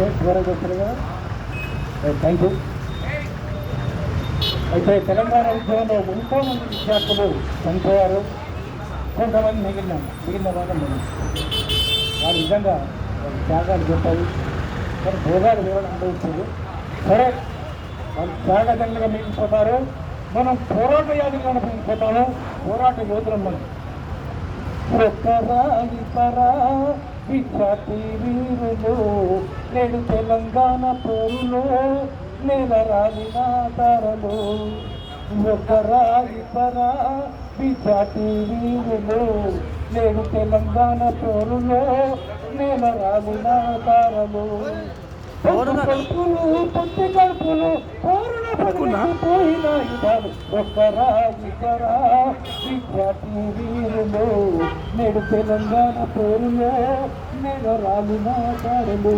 Okay చివరికి వస్తారు కదా? థ్యాంక్ యూ అయితే తెలంగాణ ఉద్యమంలో ఎంతో మంది విద్యార్థులు చనిపోయారు. కొంతమంది మిగిలిన మిగిలిన వాళ్ళు మిగిలిన వాళ్ళు నిజంగా త్యాగాలు చెప్పారు. కానీ భోగాలు వివరణ అనుభవించారు? సరే వాళ్ళు త్యాగదండగా మిగిలిపోతారు. మనం పోరాట యాదిగా మిగిలిపోతాము పోరాట యోధులం మనం. ఒక్కరా ఇతరా విద్యార్థి వీరులు నేడు తెలంగాణ పోరులో నేల రాలిన తరలు ఒక్కరా ఇతరా విద్యార్థి వీరులు నేడు తెలంగాణ పోరులో నేల రాలిన తరలు వీరులు నేడు తెలంగాణ పోరులో నేడు రాలిన కారులు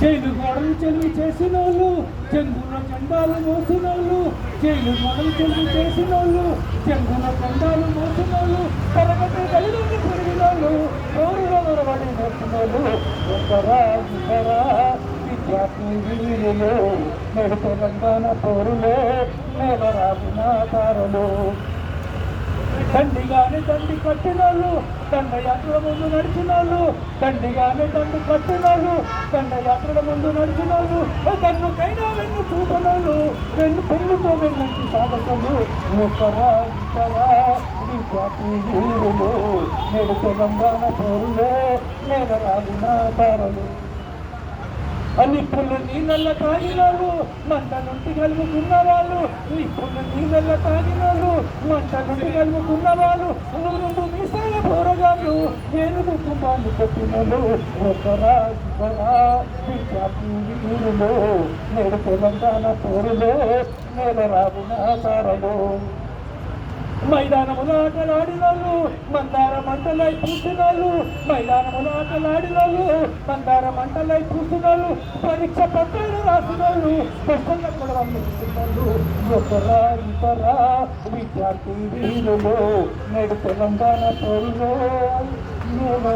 జైలు గోడలు చెల్లి చేసిన వాళ్ళు చెంగున జెండాలు మోసిన వాళ్ళు జైలు గోడలు చెల్లి చేసిన వాళ్ళు చెంగున జెండాలు మోసిన వాళ్ళు తరగతి గదిలోకి పెరిగిన వాళ్ళు పౌరుల నడవడి నేర్చిన వాళ్ళు ఒకరా ఇతరా విద్యార్థి వీరులు నేడు తెలంగాణ పౌరులు తండ్రి దండిగానే దండి కట్టినోళ్ళు దండయాత్రల ముందు నడిచినోళ్ళు దండిగానే దండు కట్టినోళ్ళు దండయాత్రల ముందు నడిచినోళ్ళు దన్నుకైనా వెన్ను చూపనోళ్ళు వెన్ను పెళ్ళితో వెళ్ళంటి సాధకులు ఒకరా ఇతరా విద్యార్థి వీరులు నేడు తెలంగాణ పౌరులే నేల రాలిన తారలు. నిప్పులు నీళ్ళ తాగినారు. మంట నుండి కలుగుకున్న వాళ్ళు నిప్పులు నీళ్ళ తాగినారు. మంట నుండి కలుగుకున్న వాళ్ళు రెండు మీసాల పోరగాళ్ళు. నేను కుటుంబాన్ని పెట్టినలు ఒకరా ఇతరా నేడు తెలంగాణ పోరులో నేల రాబున సారలో. మైదానమున ఆటలాడినోళ్ళు మందార మంటలై పూసినోళ్ళు మైదానమున ఆటలాడినోళ్ళు మందార మంటలై పూసినోళ్ళు పరీక్ష పత్రాలు రాసినోళ్ళు పుస్తకం కూడా పంపించినోళ్ళు ఒకరా ఇతరా విద్యార్థి వీరులు నేడు తెలంగాణ పౌరులు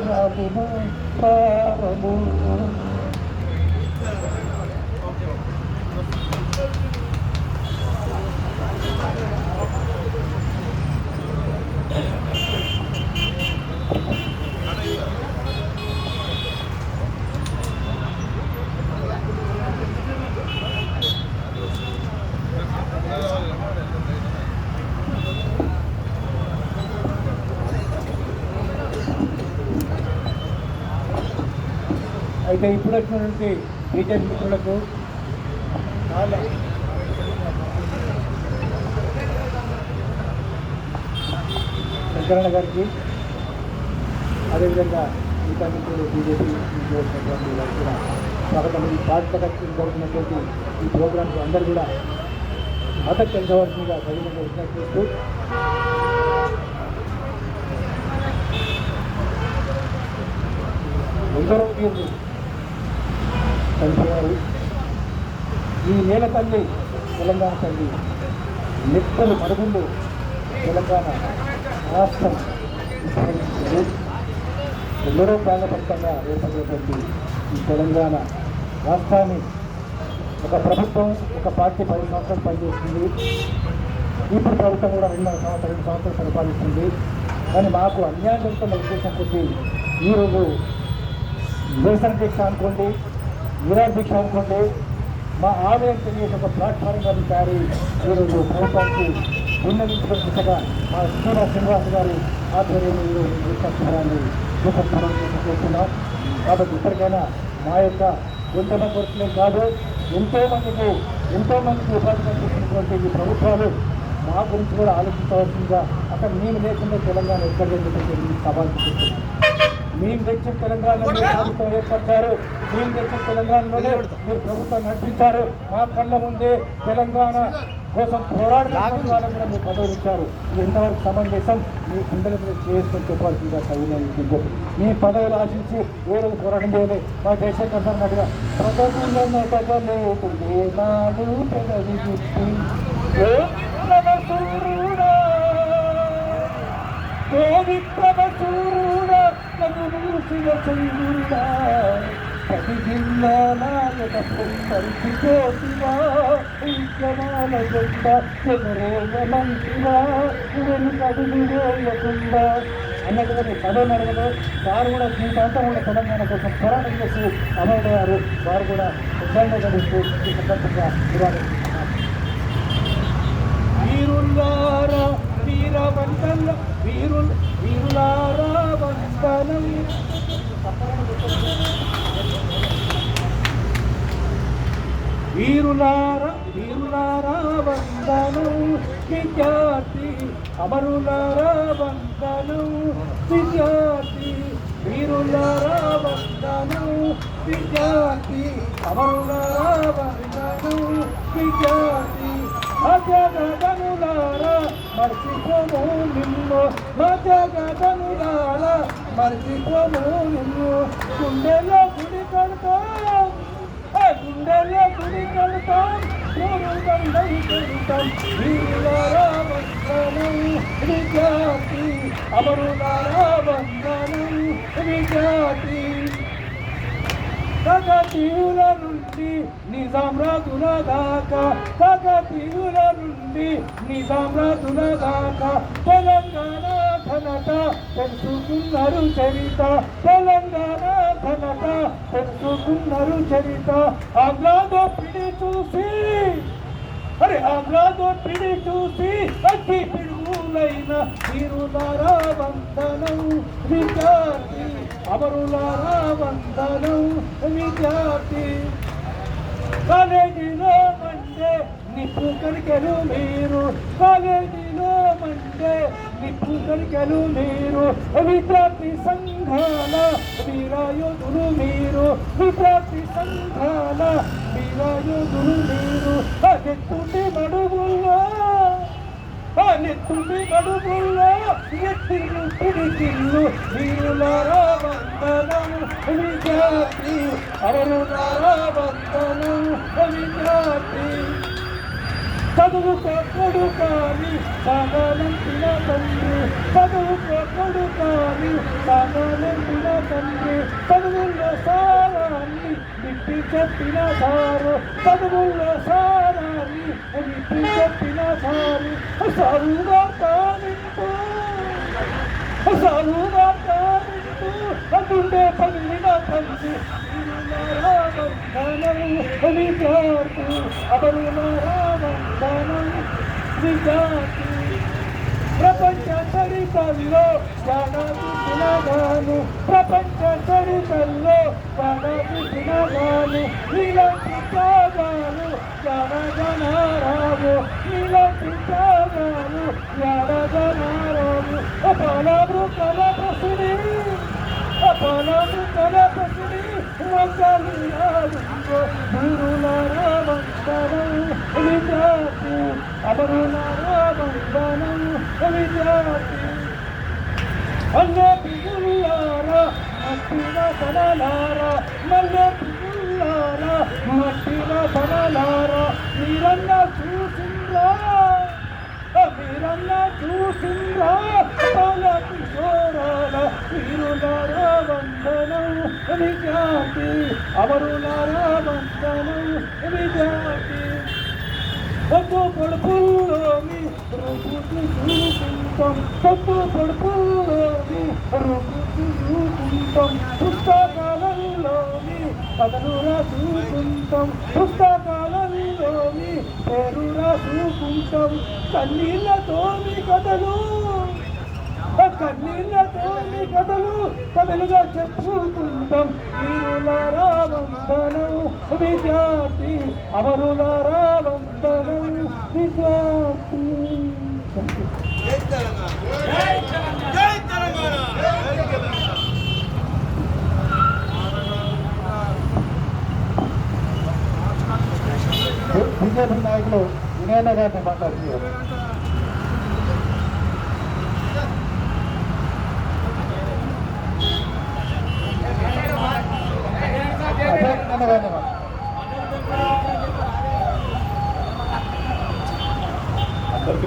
రాబున పారలు అయితే ఇప్పుడు వచ్చినటువంటి బీజేపీ మిత్రులకు వెంకరణ గారికి అదేవిధంగా మిగతా మిత్రులు బీజేపీ చేసినటువంటి వారికి కూడా స్వాగతం. ఈ పాఠ్యకక్షలు జరుగుతున్నటువంటి ఈ ప్రోగ్రాంకి అందరూ కూడా మత చెందవలసిందిగా సవినంగా విజ్ఞప్తి చేస్తూ ఎందరో వీరులు ఈ నేల తల్లి తెలంగాణ తల్లి. నిప్పలు మరుగుళ్ళు తెలంగాణ రాష్ట్రం ఉద్భవించింది ఎందరో ప్రాణపరితంగా ఏర్పడినటువంటి ఈ తెలంగాణ రాష్ట్రాన్ని ఒక ప్రభుత్వం ఒక పార్టీ పది సంవత్సరాలు పనిచేస్తుంది. ఇప్పుడు ప్రభుత్వం కూడా రెండు సంవత్సరాలు రెండు సంవత్సరాలు పరిపాలిస్తుంది. కానీ మాకు అన్యాయం జరుగుతున్న ఉద్దేశం కొద్దీ ఈరోజు నిరసన దీక్ష అనుకోండి నిరాహార దీక్ష అనుకోండి మా ఆలయం తెలియని ఒక ప్లాట్ఫామ్ గారిని తయారీ ఈరోజు ప్రభుత్వానికి విన్నవించుకున్న దిశగా మా శ్రీరా శ్రీనివాస్ గారి ఆధ్వర్యంలో ఈరోజు దీక్షాన్ని చేస్తున్నాం కాబట్టి ఇప్పటికైనా మా యొక్క కొంతమంది కోరికలే కాదు ఎంతోమందికి ఎంతోమందికి ఉపాధి కల్పిస్తున్నటువంటి ఈ ప్రభుత్వాలు మా గురించి కూడా ఆలోచించవలసిందిగా అక్కడ మేము లేకుండా తెలంగాణ ఎక్కడ వెళ్ళి సవాల్ చేస్తున్నాం మేము తెచ్చిన తెలంగాణలో ప్రభుత్వం ఏర్పడ్డారు మేము తెచ్చిన తెలంగాణలోనే మీరు ప్రభుత్వం నడిపించారు. మా కళ్ళ ముందే తెలంగాణ కోసం వాళ్ళని కూడా మీరు పదవులు ఇచ్చారు ఇది ఎంతవరకు సమంజసం? మీ గుండెల మీద చేసుకొని చెప్పాల్సిందిగా విజ్ఞప్తి మీ పదవులు ఆశించి ఏ రోజు పోరాటం చేయలే మా దేశం ప్రపంచంలో నటకలేదు ఏనాడు పెదవి విప్పి, ఏ? నవసూరుడా, కోవిప్రభసూరుడా, నన్ను మూసిన చంద్రుడా, పది జిల్లాల పరిచిపోతివా వేయకుండా అన్నట్టుగా నేను పదవి అడగదు వారు కూడా జీవితాంతం కూడా తెలంగాణ కోసం పోరాటం చేసి గారు వారు కూడా ఉద్యమంలో కలుస్తూ ఈ సందర్భంగా వీరులారా వీర వీరులారా వందనం వీరులారా వీరులారా వందనం. విద్యార్థి అమరులారా వందనం. విద్యార్థి వీరులారా వందనం. విద్యార్థి అమరులారా వందనం. విద్యార్థి మజగదనులారా మర్చిపోము నిన్ను మజగదనులారా మర్చిపోము నిన్ను గుండెలో గుడి కడతాం. ఏ గుండెలో గుడి కడతాం. దండం పెడతాం వీరులారా వందనం విద్యార్థి అమరులారా వందనం విద్యార్థి కగతీయుల నుండి నిజాం రాజుల దాకా కగతీయుల నుండి నిజాం రాజుల దాకా తెలంగాణ ఘనత తెలుసుకున్నారు చరిత. తెలంగాణ ఘనత తెలుసుకున్నారు చరిత. ఆగ్లాదో పిడి చూసి అరే ఆగ్లాదో పిడి చూసి అతి పిడుగులైన వీరులారా వందనం విద్యార్థి అమరులారా వందనం విద్యార్థి. కాలేజీలో మండే నిప్పు కరికెలు మీరు కాలేజీ మండే నిప్పు కరికెలు మీరు. విద్యార్థి సంఘాల వీరాయోధులు మీరు. విద్యార్థి సంఘాల వీరాయోధులు మీరు. నెత్తుండి మడుగుల్లో నెత్తుండి మడుగుల్లో ఎత్తిల్లు పిడికిల్లు వీరులారా వందనం విద్యార్థి అరుణారా వందనం విద్యార్థి చదువుకోకడు కాని సాగాలంటిన తండ్రి చదువుకోకడు కాని సాగాలంటిన తండ్రి చదువుల్లో సారాన్ని విప్పి చెప్పిన సారు చదువుల్లో సారాన్ని విప్పి చెప్పిన సారు సారుగా కానింటూ సారుగా కానింటూ అందుండే పగిలిన తండ్రి విద్యార్థి అమరులారా వందనం విద్యార్థి ప్రపంచ చరితల్లో ప్రాణాలు తినగాను ప్రపంచ చరితల్లో ప్రాణాలు తినగాను ఇలాంటి త్యాగాలు జనజనారావు ఇలాంటి త్యాగాలు జనజనారావు అపాలము కలపసుని ظلمك لا వందనం విద్యార్థి అమరులారా వందనం విద్యార్థి పొద్దు పొడుపుల్లోని రుపుతు చూకుంటాం పొద్దు పొడుపుల్లోని రుపుతు చూకుంటాం పుస్తకాలలోని కథలు రాసుకుంటాం. పుస్తకాలలోని పేరు రాసుకుంటాం. కన్నీళ్ళతోని కథలు కన్నీళ్ళతో మీ కథలు కథలుగా చెప్పుకుంటాం వీరులారా వందనం విద్యార్థి అమరులారా వందనం విద్యార్థి జై తెలంగాణ జై తెలంగాణ బీజేపీ నాయకులు వినయన గారిని మాట్లాడుతున్నారు అదే వినయన గారిని మాట్లాడు. అందరికీ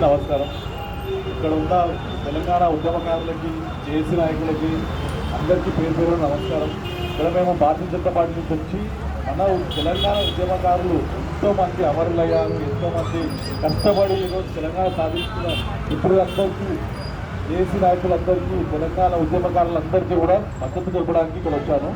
నమస్కారం. ఇక్కడ ఉన్న తెలంగాణ ఉద్యమకారులకి జేసీ నాయకులకి అందరికీ పేరు పేరు నమస్కారం. ఇక్కడ మేము భారతీయ జనతా పార్టీ నుంచి వచ్చి మన తెలంగాణ ఉద్యమకారులు ఎంతో మంది అమరులయ్యారు ఎంతో మంది కష్టపడి ఈరోజు తెలంగాణ సాధించిన ఇప్పుడు అందరికీ ఏసీ నాయకులందరికీ తెలంగాణ ఉద్యమకారులందరికీ కూడా మద్దతు తెలపడానికి ఇక్కడ వచ్చాను.